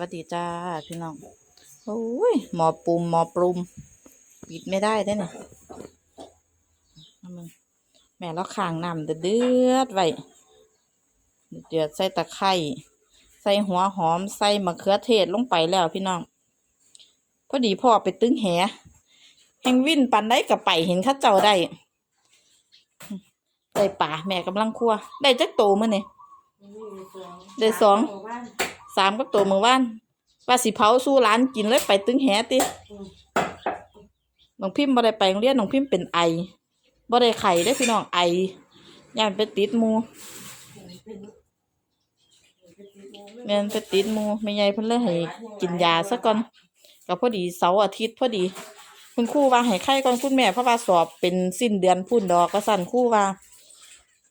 วัสดีจ้าพี่น้องโอ้ยหมอปุ่มหมอปรุมปิดไม่ได้ได้เนี่ยเอามึงแม่เราข้างน้ำเดือดไว้เดือดใส่ตะไคร้ใส่หัวหอมใส่มะเขือเทศลงไปแล้วพี่น้อง พอดีพ่อไปตึงแหแหงวิ่นปันได้กับไปเห็นข้าเจ้าได้ได้ป่าแม่กำลังคั่วได้จักโตมื้อนี่ได้สอง สามกับตัวมือวานว่าสิเผาสู้ร้านกินเลยไปตึงแหติน้องพิมพ์บ่ได้ไปโรงเรียนน้องพิมพ์เป็นไอบ่ได้ไข่ได้พี่น้องไอย่านไปติดมูแม่นไปติดมูแม่ใหญ่เพิ่นเลยให้กินยาซะก่อนก็พอดีเสาร์อาทิตย์พอดี คุณครูว่าให้ไข่ก่อนคุณแม่เพราะว่าสอบเป็นสิ้นเดือนพุ่นดอกก็สั่นครูว่า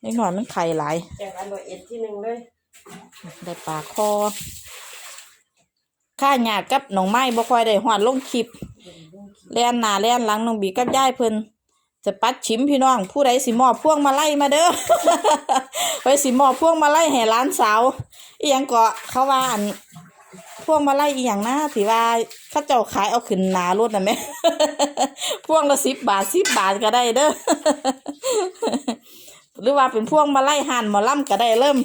เล็กน้อยมันไข่หลายจากอันร้อยเอ็ดที่หนึ่งเลย ได้ปลาคอข้าหยาดกับหนองไม้บ่ค่อยได้หอดลงคลิปแล่นหน้าแล่นหลังน้องบีกับยายเพิ่นจะปัดชิมพี่น้อง ผู้ใดสิมอบพวงมาไล่มาเด้อไปสิมอบพวงมาไล่ให้หลานสาวอีหยังก็เขาว่าอันพ่วงมาไล่อีหยังนะที่ว่าเขาเจ้าขายเอาขึ้นหนารถน่ะแม่พ่วงละสิบบาทสิบบาทก็ได้เด้อหรือว่าเป็นพ่วงมาไล่หันหมอล่ำก็ได้เริ่ม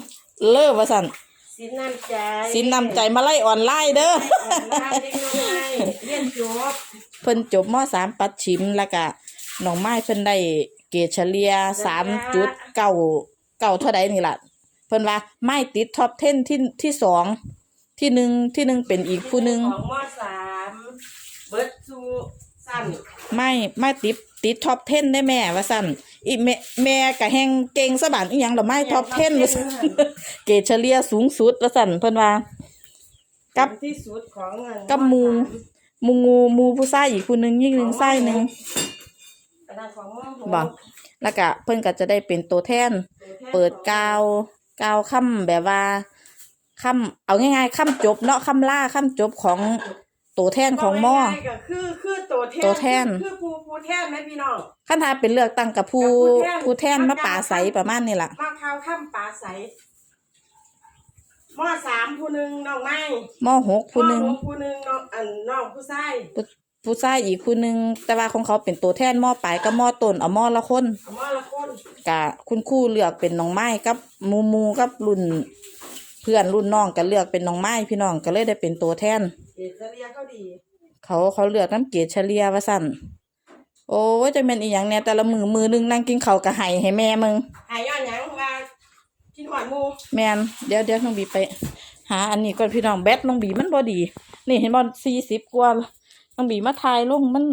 เลิกว่าสั่นสินน้ำใจสินนำใจมาไล่ออนไลน์เด้ออ่อนล้าเล็กน้อยเรียนจบเพิ่นจบมสามปัดชิมแล้วก็น้องไม้เพิ่นได้เกรดเฉลี่ยสามจุดเก้าเก้าเท่าใดนี่ล่ะเพิ่นว่าไม้ติดท็อป10ที่ที่สองที่หนึ่งที่หนึ่งเป็นอีกผู้หนึ่งของมสามเบิร์ดซูสั้น ไม่ไม่ติด ติดท็อป10ได้แม่ว่าสั่นอีแม่แม่ก็แฮงเก่งสะบานอีหยังดอกไม้ท็อป10ว่าซั่นเกรดเฉลี่ยสูงสุดว่าสั่นเพิ่นว่ากับที่สุดของเงินกับหมูหมูงูหมูผู้ชายอีกผู้หนึงยิ่งหนึ่งไส้หนึ่งกระดาษของมหกบ่แล้วก็เพิ่นก็จะได้เป็นตัวแทน เปิดกาวกาวค่ำแบบว่าค่ำเอาง่ายๆค่ำจบเนาะค่ำล่าค่ำจบของ ตัวแทนของหม้อง่ายๆก็คือคือตัวแทนตัวแทน คือผู้ผู้แทนไหมพี่น้อง ขั้นทาเป็นเลือกตั้งกับผู้กับผู้ผู้แทแทน นมาป่าใสประมาณนี้ล่ะมาข้าวข้ามปลาใสมสามผู้หนึ่งน้องไม้หม้อหกผู้หนึ่งมกผู้หนึ่งน้องอันน้องผู้ชายผู้ผู้ชายอีกผู้หนึ่งแต่ว่าของเขาเป็นตัวแทนหม้อปลายกับหม้อต้นเอาหม้อละคนเอามาละคนกะคุณครูเลือกเป็นน้องไม้กับหมูหมูกับรุ่น เพื่อนรุ่นน้องก็เลือกเป็นน้องไม้พี่น้องก็เลยได้เป็นตัวแทน เอเจเรียเขาดีเขาเขาเลือกน้ำเกรดเฉลี่ยว่าสั่นโอ้ยจะเป็นอีหยังเนี่ยแต่ละมือมือหนึงนั่งกินข้าวกะไห้ให้แม่มึง หายย้อนหยังว่ากินหวานหมูแมนเดี๋ยวเดี๋ยวน้องบีไป หาอันนี้ก่อนพี่น้องแบตน้องบีมันบ่ดี นี่เห็นบอลสี่สิบกว่าน้องบีมาทายลงมัน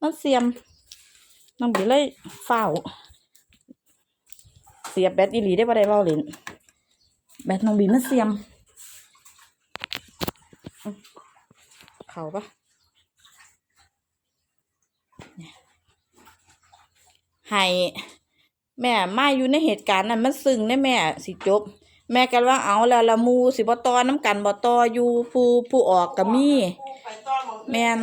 มันเสียมน้องบีเลยเฝ้าวเสียบแบตอีหลีได้บ่ได้เว้าเล่นแบตน้องบีมันเสียมอื้อ เขาปะเนี่ยให้แม่มาอยู่ในเหตุการณ์นั้นมันซึ้งในแม่สิจบ แม่กันว่าเอาแล้วละหมูสิบ่ต่อน้ำกันบ่ต่ออยู่ผู้ผู้ออกก็มีผู้ไปต่อหมองแม่น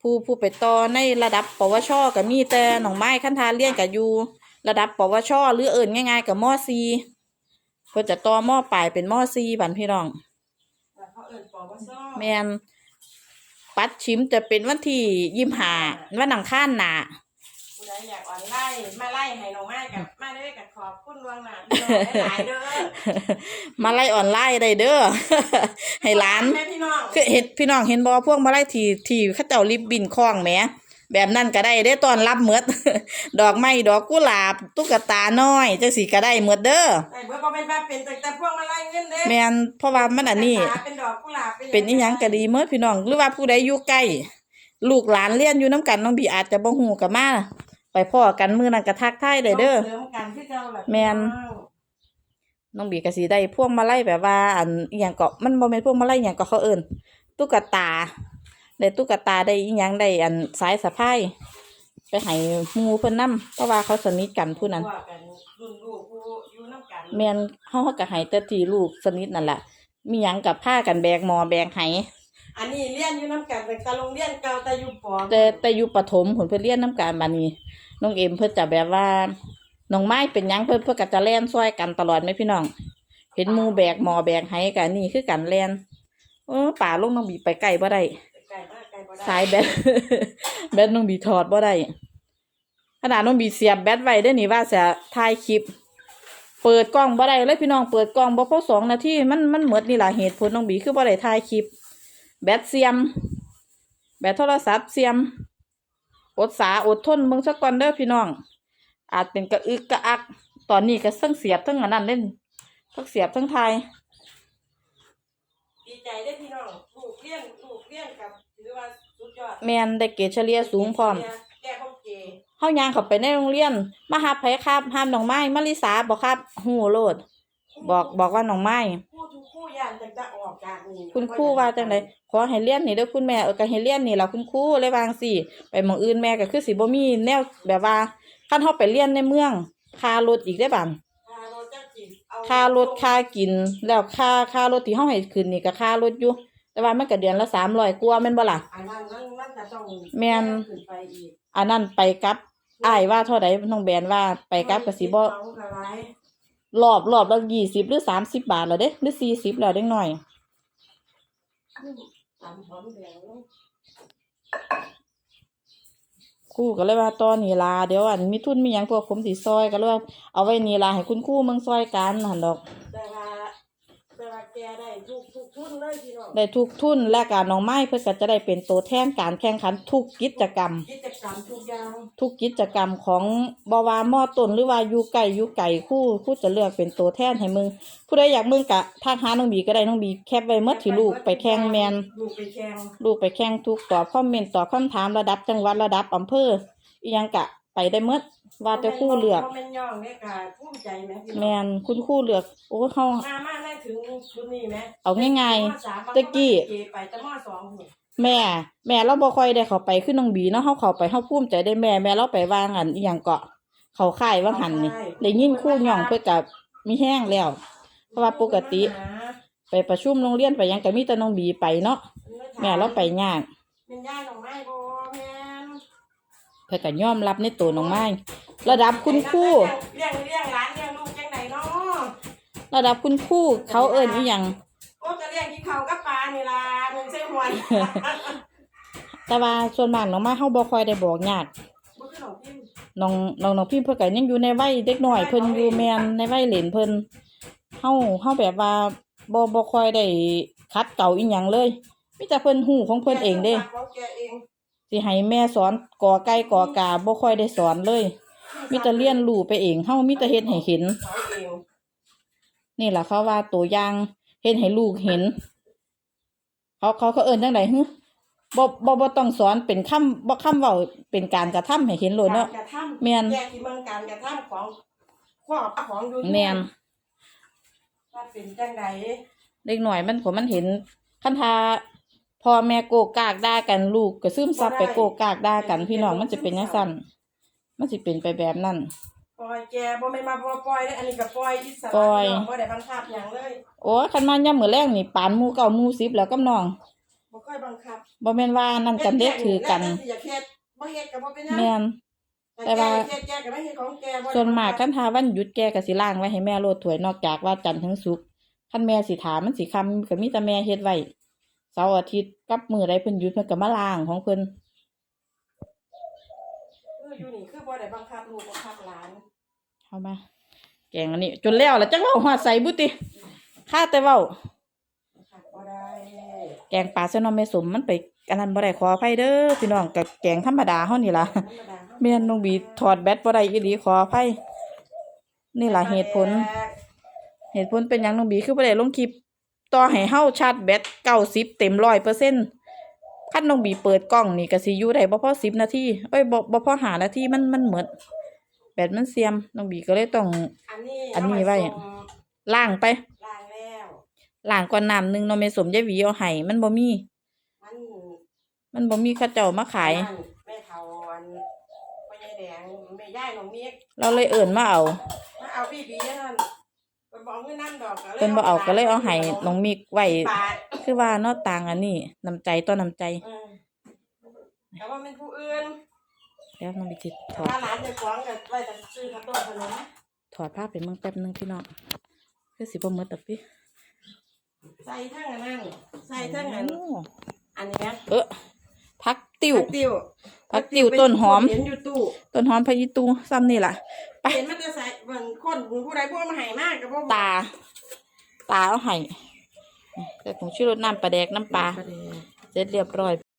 ผู้ผู้ไปต่อในระดับปวชก็มีแต่หนองไม้ขั้นทาเรียนก็อยู่ระดับปวชหรือเอิ่นง่ายๆกับม .4 เพิ่นจะต่อมปลายเป็นม .4 บันพี่น้องแต่เขาเอิ้นปวสแม่น ปัดชิมจะเป็นวันที่ยิมหาวันอังคารหน้าผู้ใดอยากออนไลน์มาไล่ให้น้องไม้กับมาเด้อกับขอบคุณล่วงหน้าพี่น้องหลายๆเด้อมาไล่ออนไลน์ได้เด้อให้หลานแม่พี่น้องคือเห็นพี่น้องเห็นบอพวกมาไล่ทีทีเข้าเจ้าริบบินคล้องแหม แบบนั้นก็ได้ได้ตอนรับเหมือดดอกไม้ดอกกุหลาบตุ๊กตาน้อยจังสีก็ได้เหมือดเด้อไอ้เบิ่บ่แม่นว่าเป็นแต่แต่พวกมาไล่เงินเด้แม่นเพราะว่ามันอันนี้ เป็นดอกกุหลาบเป็นอีหยังก็ดีเมื่อพี่น้อง หรือว่าผู้ใดอยู่ใกล้ลูกหลานเรียนอยู่น้ำกันน้องบีอาจจะบ่ฮู้ก็มาไปพ่อกันมื้อนั้นก็ทักทายได้เด้อสริมกันคือเก่าล่ะแม่นน้องบีก็สิได้พวงมาลัยแบบว่า อันอีหยังก็มันบ่แม่นพวงมาลัยอีหยังก็เขาเอิ้นตุ๊กตา ได้ตุ๊กตาได้อีหยังได้อันสายสะพายไปให้หมู่เพิ่นนํเพราะว่าเขาสนิทกันผู้นั้น ว่ากันรุ่นลูกผู้อยู่นำกันแม่นเฮาก็ให้แต่ที่ลูกสนิทนั่นล่ะ มีหยังกับผ้ากันแบกหมอแบกไหอันนี้เรียนอยู่นำกันแต่แต่โรงเรียนเก่าแต่อยู่ปอแต่แต่อยู่ประถมผลเพิ่นเรียนน้ำการบานี้น้องเอ็มเพิ่นจะแบบว่าน้องไม้เป็นหยังเพิ่นเพิ่นก็จะแล่นซอยกันตลอดไหมพี่น้อง เห็นหมู่แบกหมอแบกไหกันนี่คือกันแล่นโเออป่าลงน้องบีไปไกลบ่ได้ไก่มากไก่ บ่ได้สายแบต แบตน้องบีถอดบ่ได้ ขนาดน้องบีเสียบแบตไว้ได้อนี่ว่าจะถ่ายคลิป เปิดกล้องบ่ได้เลยพี่น้องเปิดกล้องบ่พอสองนาทีมันมันหมดนี่ล่ะเหตุผลน้องบีคือบ่ได้ถ่ายคลิป แบตเสียม แบตโทรศัพท์เสียม อดสาอดทนเบิ่งสักก่อนเด้อพี่น้อง อาจเป็นกระอึกกระอัก ตอนนี้ก็ทั้งเสียบทั้งอันนั้นเล่นทั้งเสียบทั้งทาย ดีใจได้อพี่น้องลูกเลี้ยนลูกเลี้ยนกับถื อว่าสุดยอดแมนได้เกรดเฉลี่ยสูงพร้อมแก้ข้าวเกเฮายางเข้าไปในโรงเรียนมาหาไผครับห้ามน้องไม้มาริสาบอกครับฮู้โลด บอกบอกว่าน้องไม้คู่ทุกคู่ย่านจังจะออกจากนี่คุณครูว่าจังไดขอให้เรียนนี่เด้อคุณแม่เออก็ให้เรียนนี่ล่ะคุณครูเลยวาจั่งสิไปหม้องอื่นแม่ก็คือสิบ่มีแนวแบบว่าคันเฮาไปเรียนในเมืองค่ารถอีกได้อบัด ค่ารถจักสิเอาค่ารถค่ากินแล้วค่าค่ารถที่เฮาให้ขึ้นนี่ก็ค่ารถอยู่ แต่ว่ามันก็เดือนละ300กว่าแม่นบ่ล่ะ อันนั้นมันมันจะต้องแม่น ขึ้นไปอีกอันนั้นไปกับอ้ายว่าเท่าใดน้องแบนว่าไปกับก็สิบ่เอากระไรรอบรอบละ20หรือ30บาทแล้วเด้หรือ40แล้วเด็กน้อยตำหอมแดงลงครูก็เลยว่าตอนนี้ลาเดี๋ยวอันมีทุนมีหยังพวกผมสิซอยก็เลยว่าเอาไว้นี่ลาให้คุณครูเมืองซอยกันหั่นดอก แต่ว่าแต่ว่าแกได้ทุกทุกทุน เลยพี่น้องได้ทุกทุนและการน้องไม้เพื่อก็จะได้เป็นตัวแทนการแข่งขันทุกกิจกรรม กิจกรรมทุกอย่างทุกกิจกรรมของบวามอต้นหรือว่าอยู่ไก่อยู่ไก่คู่คู่จะเลือกเป็นตัวแทนให้มึง ผู้ใดอยากมึงกะทักหาน้องบีก็ได้น้องบีแคปไว้เมื่อที่ลูกไปแข่งแมนลูกไปแข่งลูกไปแข่งทุกตอบคอมเมนต์ตอบคำถามระดับจังหวัดระดับอำเภออีหยังกะ ไปได้เมื่อว่าแต่ครู่เลือกบ่แม่นย่องเนี่ยกะภูมิใจไหมพี่แมน้องนคุณครู่เลือกโอ้เฮา มามาได้ถึงชุดนี้ไหมเอาง่ายมสามตะกี้ เไปจะมสองหุ่นๆแม่ แม่เราบ่ค่อยได้เข้าไปขึ้นน้องบีเนาะเฮาเข้าไปเฮาภูมิใจได้แม่แม่เราไปวางอันอีหยังเกาะ เขาค่ายว่าหันนี่ได้ยินครู่ย่องเพื่อกับมีแห้งแล้ว เพราะว่าปกติ ไปประชุมโรงเรียนไปหยังก็มีแต่น้องบีไปเนาะแม่เราไปยาก เป็นย่ายน้องไม้บ่แม่นเพื่อก็ยอมรับในตัวน้องไม้ระดับคุณครูเลี้ยงเลี้ยงหลานเลี้ยงลูกจังไหนเนาะระดับคุณครูเขาเอิ้นอีหยังโอ้ก็เลี้ยงกินข้าวกับปลานี่ล่ะหนึ่งเส้นหวนแต่ว่าส่วนมากน้องไม้เฮาบ่ค่อยได้บอกญาติบ่คือหนองพิมพ์น้องน้องน้องพิมพ์เพิ่นก็ยังอยู่ในวัยเด็กหน้อยเพิ่นอยู่แมนในวัยเหลนเพิ่นเฮาเฮาแบบว่าบ่บ่ค่อยได้คัดเก่าอีหยังเลยมีแต่เพิ่นฮู้ของเพิ่นเองเด้อ สิให้แม่สอนกอไก่กอกาบ่ค่อยได้สอนเลยมีแต่เรียนรู้ไปเองเฮามีแต่เฮ็ดให้เห็นเขาเองนี่ล่ะเขาว่าตัวอย่างเฮ็ดให้ลูกเห็น เขาเขาเขาเอิ้นจังไดฮึบ่บ่บ่ต้องสอนเป็นคำบ่คำเว้าเป็นการกระทำให้เห็นโลดเนาะการกระทำแม่นแยกที่เมืองการกระทำของข้อของอยู่แม่นว่าเป็นจังใดเด็กหน่อยมันก็มันเห็นคันทา พ่อแม่โกกากด่ากันลูกก็ซึมซับไปโกกากด่ากัน พี่น้องมันจะเป็นจังซั่นมันสิเป็นไปแบบนั้นปล่อยแกบ่แม่นมาบ่ปล่อยเด้ออันนี้ก็ปล่อยอิสระปล่อยพี่น้งบ่ได้บังคับหยังเลยโอ้ยคันมายามมื้อแรกนี่ปานหมู่เก่าหมู่10แล้วกับน้องบ่ค่อยบังคับบ่แม่นว่านั่นกันเด็กถือกันแล้วแต่สิอยากเฮ็ดบ่เฮ็ดก็บ่เป็นหยังแม่น แต่ว่า แกแกก็ไม่เฮ็ดของแกบ่ได้ส่วนมากคันทาวันหยุดแกก็สิล้างไว้ให้แม่โลดถ้วยนอกจากว่าจันทร์ถึงศุกร์คันแม่สิถามมันสิคำก็มีแต่แม่เฮ็ดไว้ เสาร์อาทิตย์กับมื้อใดเพิ่นหยุดเพิ่นก็มาล้างของเพิ่นคืออยู่นี่คือบ่ได้บังคับลูกบังคับหลานเข้ามา แกงอันนี้ จนแล้วแล้วจังเว้าฮอดใส่บุติข้าแต่เว้าบังคับบ่ได้แกงปลาเส้นนอมแม่สมมันไปอันนั้นบ่ได้ขออภัยเด้อพี่น้องกับแกงธรรมดาเฮานี่ล่ะธรรมดาแม่นน้องบีถอดแบตบ่ได้อีหลีขออภัยนี่ล่ะเหตุผล เหตุผลเป็นหยังน้องบีคือบ่ได้ลงคลิป ต่อให้เฮาชาร์จแบต90เต็ม100%คันน้องบีเปิดกล้องนี่ก็สิอยู่ได้บ่พอ10นาทีเอ้ยบ่บ่พอ5นาทีมันมันหมดแบตมันเสื่อมน้องบีก็เลยต้อง อันนี้อันนี้ไว้ เอาาส่งล้างไปล้างแล้วล้างก่อนน้ำหนึงเนาะแม่สมยายหวีเอาให้มันบ่มี มันมันบ่มีเขาเจ้ามาขายนั่นแม่เฒ่าอันพ่อใหญ่แดงแม่ย่ายน้องเมียกเราเลยเอิ้นมาเอา มาเอาพี่บีนั่นไปบอก เงินนั่นดอกก็เลยเพิ่นบ่เอาก็เลยเอาให้น้องมิกไว้บาทคือว่าเนาะต่างอันนี้น้ำใจต่อน้ำใจเออแต่ว่าเป็นผู้อื่นแล้วน้องบิจิตถอดถ้าหลานจะฟ้องก็ไว้แต่ซื้อข้าวต้มขนมถอดผ้าไปเมืองแป๊บหนึงพี่น้องคือสิบ่หมดดอกพี่ใส่ทั้งอันนั้นใใส่ทั้งอันโอ้อันนี้นะเออพักติวผักติวผักติ๋วต้นหอมเห็นอยู่ตู้ต้นหอมพะยิตูซ้ำนี่ล่ะไป เห็นมันจะใส่เหมือนคนผู้ใดผู้มาให้มากกับพวกตา ตาเอาให้แต่ผงชูรสน้ำปลาแดกน้ำปลา เสร็จเรียบร้อย